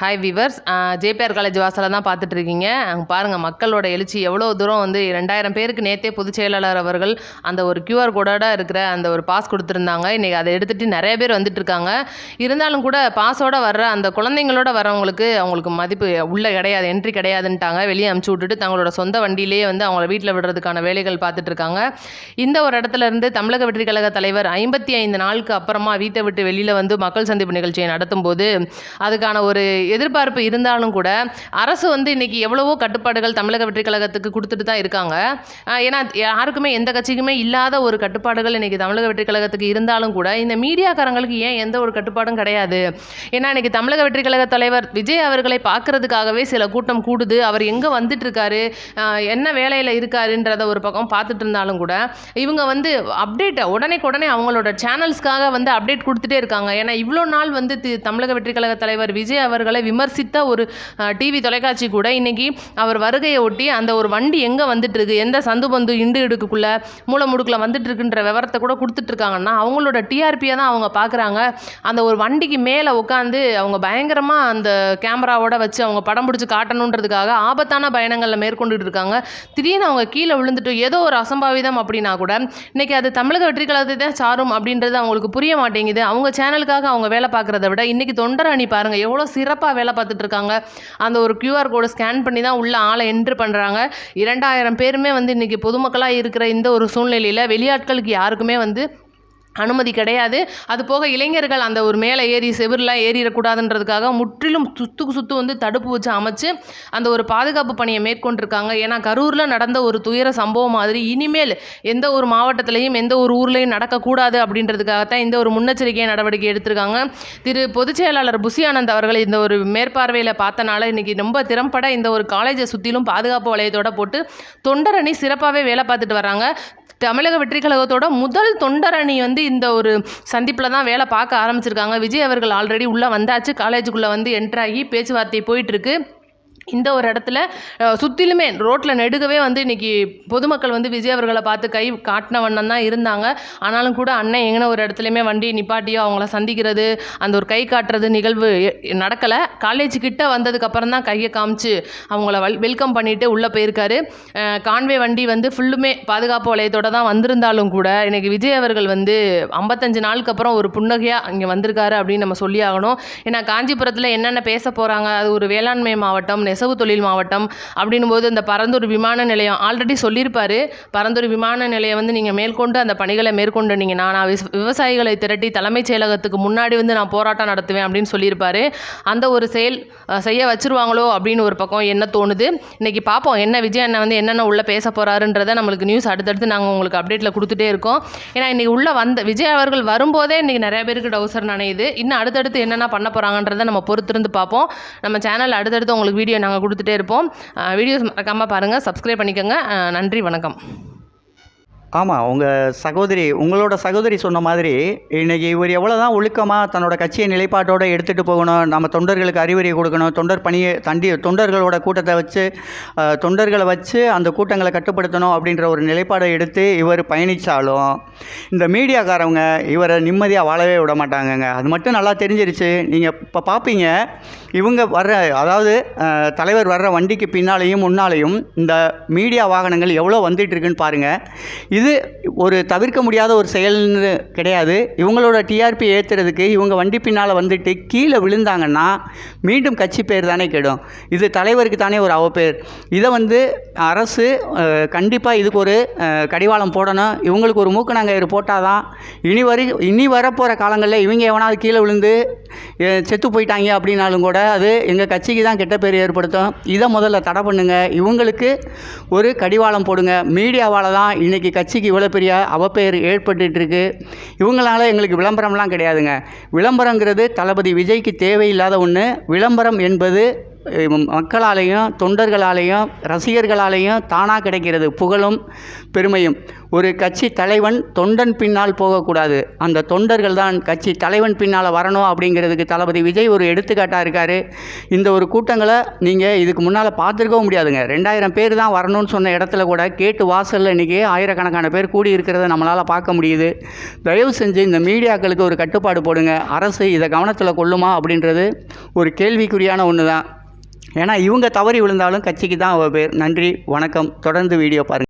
Hi viewers JPR college வாசலில் தான் பார்த்துட்ருக்கீங்க. அங்கே பாருங்கள் மக்களோட எழுச்சி எவ்வளோ தூரம் வந்து ரெண்டாயிரம் பேருக்கு நேற்றே பொதுச் செயலாளர் அவர்கள் அந்த ஒரு கியூஆர் கோடோட இருக்கிற அந்த ஒரு பாஸ் கொடுத்துருந்தாங்க. இன்றைக்கி அதை எடுத்துகிட்டு நிறைய பேர் வந்துட்டுருக்காங்க இருந்தாலும் கூட பாஸோடு வர்ற அந்த குழந்தைங்களோட வரவங்களுக்கு அவங்களுக்கு மதிப்பு உள்ளே கிடையாது என்ட்ரி கிடையாதுன்ட்டாங்க. வெளியே அமுச்சு விட்டுட்டு தங்களோட சொந்த வண்டியிலேயே வந்து அவங்கள வீட்டில் விடுறதுக்கான வேலைகள் பார்த்துட்ருக்காங்க. இந்த ஒரு இடத்துல இருந்து தமிழக வெற்றி கழக தலைவர் ஐம்பத்தி ஐந்து நாளுக்கு அப்புறமா வீட்டை விட்டு வெளியில் வந்து மக்கள் சந்திப்பு நிகழ்ச்சியை நடத்தும் போது அதுக்கான ஒரு எதிர்பார்ப்பு இருந்தாலும் கூட அரசு வந்து இன்றைக்கி எவ்வளவோ கட்டுப்பாடுகள் தமிழக வெற்றி கழகத்துக்கு கொடுத்துட்டு தான் இருக்காங்க. ஏன்னா யாருக்குமே எந்த கட்சிக்குமே இல்லாத ஒரு கட்டுப்பாடுகள் இன்றைக்கி தமிழக வெற்றி கழகத்துக்கு இருந்தாலும் கூட இந்த மீடியாக்காரங்களுக்கு ஏன் எந்த ஒரு கட்டுப்பாடும் கிடையாது? ஏன்னா இன்றைக்கி தமிழக வெற்றி கழக தலைவர் விஜய் அவர்களை பார்க்கறதுக்காகவே சில கூட்டம் கூடுது. அவர் எங்கே வந்துட்டு இருக்காரு என்ன வேலையில் இருக்காருன்றத ஒரு பக்கம் பார்த்துட்டு இருந்தாலும் கூட இவங்க வந்து அப்டேட்டை உடனே அவங்களோட சேனல்ஸ்க்காக வந்து அப்டேட் கொடுத்துட்டே இருக்காங்க. ஏன்னா இவ்வளோ நாள் வந்து தமிழக வெற்றி கழக தலைவர் விஜய் அவர்களை விமர்சித்த ஒரு டிவி தொலைக்காட்சி கூட இன்றைக்கி அவர் வருகையை ஒட்டி அந்த ஒரு வண்டி எங்கே வந்துட்டுருக்கு? எந்த சந்து பந்து இண்டு இடுக்குள்ளே மூல முடுக்கில் வந்துட்டு விவரத்தை கூட கொடுத்துட்ருக்காங்கன்னா அவங்களோட டிஆர்பியை தான் அவங்க பார்க்குறாங்க அந்த ஒரு வண்டிக்கு மேலே உட்காந்து அவங்க பயங்கரமாக அந்த கேமராவோட வச்சு அவங்க படம் பிடிச்சி காட்டணுன்றதுக்காக ஆபத்தான பயணங்களில் மேற்கொண்டுட்டு இருக்காங்க திடீர்னு அவங்க கீழே விழுந்துட்டு ஏதோ ஒரு அசம்பாவிதம் அப்படின்னா கூட இன்றைக்கி அது தமிழக வெற்றி கழகத்தை தான் சாரும் அப்படின்றது அவங்களுக்கு புரிய மாட்டேங்குது. அவங்க சேனலுக்காக அவங்க வேலை பார்க்குறத விட இன்றைக்கி தொண்டர் அணி பாருங்கள் எவ்வளோ சிறப்பாக வேலை பார்த்துட்டு இருக்காங்க. அந்த ஒரு கியூஆர் கோடை ஸ்கேன் பண்ணி தான் உள்ள ஆளை என்ட்ரு பண்ணுறாங்க இரண்டாயிரம் பேருமே வந்து இன்றைக்கி பொதுமக்களாக இருக்கிற இந்த ஒரு சூழ்நிலையில் வெளியாட்களுக்கு யாருக்குமே வந்து அனுமதி கிடையாது. அது போக இளைஞர்கள் அந்த ஒரு மேலே ஏறி செவிரெலாம் ஏறிடக்கூடாதுன்றதுக்காக முற்றிலும் சுத்துக்கு சுத்து வந்து தடுப்பு வச்சு அமைச்சு அந்த ஒரு பாதுகாப்பு பணியை மேற்கொண்டிருக்காங்க. ஏன்னா கரூரில் நடந்த ஒரு துயர சம்பவம் மாதிரி இனிமேல் எந்த ஒரு மாவட்டத்திலையும் எந்த ஒரு ஊர்லேயும் நடக்கக்கூடாது அப்படின்றதுக்காகத்தான் இந்த ஒரு முன்னெச்சரிக்கை நடவடிக்கை எடுத்திருக்காங்க. திரு பொதுச் செயலாளர் புசி ஆனந்த் அவர்கள் இந்த ஒரு மேற்பார்வையில் பார்த்தனால இன்றைக்கி ரொம்ப திறம்பட இந்த ஒரு காலேஜை சுற்றிலும் பாதுகாப்பு வளையத்தோட போட்டு தொண்டரணி சிறப்பாகவே வேலை பார்த்துட்டு வராங்க தமிழக வெற்றி கழகத்தோட முதல் தொண்டரணி வந்து இந்த ஒரு சந்திப்பில் தான் வேலை பார்க்க ஆரம்பிச்சிருக்காங்க. விஜய் அவர்கள் ஆல்ரெடி உள்ளே வந்தாச்சு. காலேஜுக்குள்ளே வந்து என்ட்ராகி பேச்சுவார்த்தை போயிட்டுருக்கு இந்த ஒரு இடத்துல சுற்றிலுமே ரோட்டில் நெடுகவே வந்து இன்றைக்கி பொதுமக்கள் வந்து விஜய் அவர்களை பார்த்து கை காட்டின வண்ணம் தான் இருந்தாங்க. ஆனாலும் கூட அண்ணன் எங்கன ஒரு இடத்துலையுமே வண்டி நிப்பாட்டியோ அவங்கள சந்திக்கிறது அந்த ஒரு கை காட்டுறது நிகழ்வு நடக்கலை. காலேஜ் கிட்டே வந்ததுக்கப்புறம் தான் கையை காமிச்சு அவங்கள வெல் வெல்கம் பண்ணிட்டு உள்ளே போயிருக்காரு. கான்வே வண்டி வந்து ஃபுல்லுமே பாதுகாப்பு வளையத்தோடு தான் வந்திருந்தாலும் கூட இன்றைக்கி விஜய் அவர்கள் வந்து ஐம்பத்தஞ்சு நாளுக்கு அப்புறம் ஒரு புன்னகையாக இங்கே வந்திருக்காரு அப்படின்னு நம்ம சொல்லி ஆகணும் ஏன்னா காஞ்சிபுரத்தில் என்னென்ன பேச போகிறாங்க அது ஒரு வேளாண்மை மாவட்டம் நெசவு தொழில் மாவட்டம் அப்படின்னும் போது இந்த பரந்தூர் விமான நிலையம் ஆல்ரெடி சொல்லியிருப்பார். பரந்தூர் விமான நிலையம் வந்து நீங்கள் மேற்கொண்டு அந்த பணிகளை மேற்கொண்டுனீங்கன்னா நான் விவசாயிகளை திரட்டி தலைமைச் செயலகத்துக்கு முன்னாடி வந்து நான் போராட்டம் நடத்துவேன் அப்படின்னு சொல்லியிருப்பார். அந்த ஒரு செயல் செய்ய வச்சுருவாங்களோ அப்படின்னு ஒரு பக்கம் என்ன தோணுது? இன்றைக்கி பார்ப்போம் என்ன விஜய் அண்ணன் வந்து என்னென்ன உள்ளே பேச போகிறாருன்றதை நம்மளுக்கு நியூஸ் அடுத்தடுத்து நாங்கள் உங்களுக்கு அப்டேட்டில் கொடுத்துட்டே இருக்கோம். ஏன்னா இன்றைக்கி உள்ளே வந்த விஜய் அவர்கள் வரும்போதே இன்றைக்கி நிறைய பேருக்கு டவுசர் நனையுது. இன்னும் அடுத்தடுத்து என்னென்ன பண்ண போகிறாங்கன்றதை நம்ம பொறுத்திருந்து பார்ப்போம் நம்ம சேனல் அடுத்தடுத்து உங்களுக்கு வீடியோ நாங்கள் கொடுத்துட்டே இருப்போம். வீடியோஸ் மறக்காமல் பாருங்கள் சப்ஸ்கிரைப் பண்ணிக்கோங்க. நன்றி வணக்கம். ஆமாம் உங்கள் சகோதரி உங்களோட சகோதரி சொன்ன மாதிரி இன்றைக்கி இவர் எவ்வளோ தான் ஒழுக்கமாக தன்னோட கட்சியை நிலைப்பாட்டோடு எடுத்துகிட்டு போகணும் நம்ம தொண்டர்களுக்கு அறிவுரை கொடுக்கணும் தொண்டர் பணியை தண்டி தொண்டர்களோட கூட்டத்தை வச்சு தொண்டர்களை வச்சு அந்த கூட்டங்களை கட்டுப்படுத்தணும் அப்படின்ற ஒரு நிலைப்பாடை எடுத்து இவர் பயணித்தாலும் இந்த மீடியாக்காரவங்க இவரை நிம்மதியாக வாழவே விட மாட்டாங்கங்க. அது மட்டும் நல்லா தெரிஞ்சிருச்சு. நீங்கள் இப்போ பார்ப்பீங்க இவங்க வர்ற அதாவது தலைவர் வர்ற வண்டிக்கு பின்னாலேயும் முன்னாலேயும் இந்த மீடியா வாகனங்கள் எவ்வளோ வந்துட்டு இருக்குன்னு பாருங்கள் இது இது ஒரு தவிர்க்க முடியாத ஒரு செயல்னு கிடையாது. இவங்களோட டிஆர்பி ஏற்றுறதுக்கு இவங்க வண்டி பின்னால் வந்துட்டு கீழே விழுந்தாங்கன்னா மீண்டும் கட்சி பேர் தானே கெடும். இது தலைவருக்கு தானே ஒரு அவப்பேர். இதை வந்து அரசு கண்டிப்பாக இதுக்கு ஒரு கடிவாளம் போடணும். இவங்களுக்கு ஒரு மூக்கணாங்கயிறு போட்டால் தான் இனி வரை இனி வரப்போகிற காலங்களில் இவங்க எவனாவது கீழே விழுந்து செத்து போயிட்டாங்க அப்படின்னாலும் கூட அது எங்கள் கட்சிக்கு தான் கெட்ட பேர் ஏற்படுத்தும். இதை முதல்ல தடை பண்ணுங்க. இவங்களுக்கு ஒரு கடிவாளம் போடுங்க. மீடியாவால் தான் இன்றைக்கி கட்சிக்கு இவ்வளோ பெரிய அவப்பெயர் ஏற்பட்டுருக்கு இருக்கு இவங்களால எங்களுக்கு விளம்பரம்லாம் கிடையாதுங்க. விளம்பரங்கிறது தளபதி விஜய்க்கு தேவையில்லாத ஒன்று விளம்பரம் என்பது மக்களாலேயும் தொண்டர்களாலேயும் ரசிகர்களாலேயும் தானாக கிடைக்கிறது புகழும் பெருமையும். ஒரு கட்சி தலைவன் தொண்டன் பின்னால் போகக்கூடாது. அந்த தொண்டர்கள் தான் கட்சி தலைவன் பின்னால் வரணும் அப்படிங்கிறதுக்கு தளபதி விஜய் ஒரு எடுத்துக்காட்டாக இருக்கார். இந்த ஒரு கூட்டங்களை நீங்கள் இதுக்கு முன்னால் பார்த்துருக்கவும் முடியாதுங்க. ரெண்டாயிரம் பேர் தான் வரணும்னு சொன்ன இடத்துல கூட கேட்டு வாசலில் இன்றைக்கி ஆயிரக்கணக்கான பேர் கூடி இருக்கிறத நம்மளால் பார்க்க முடியுது. தயவு செஞ்சு இந்த மீடியாக்களுக்கு ஒரு கட்டுப்பாடு போடுங்க. அரசு இதை கவனத்தில் கொள்ளுமா அப்படின்றது ஒரு கேள்விக்குறியான ஒன்று தான் ஏன்னா இவங்க தவறி விழுந்தாலும் கட்சிக்கு தான் அவ பேர். நன்றி வணக்கம். தொடர்ந்து வீடியோ பாருங்கள்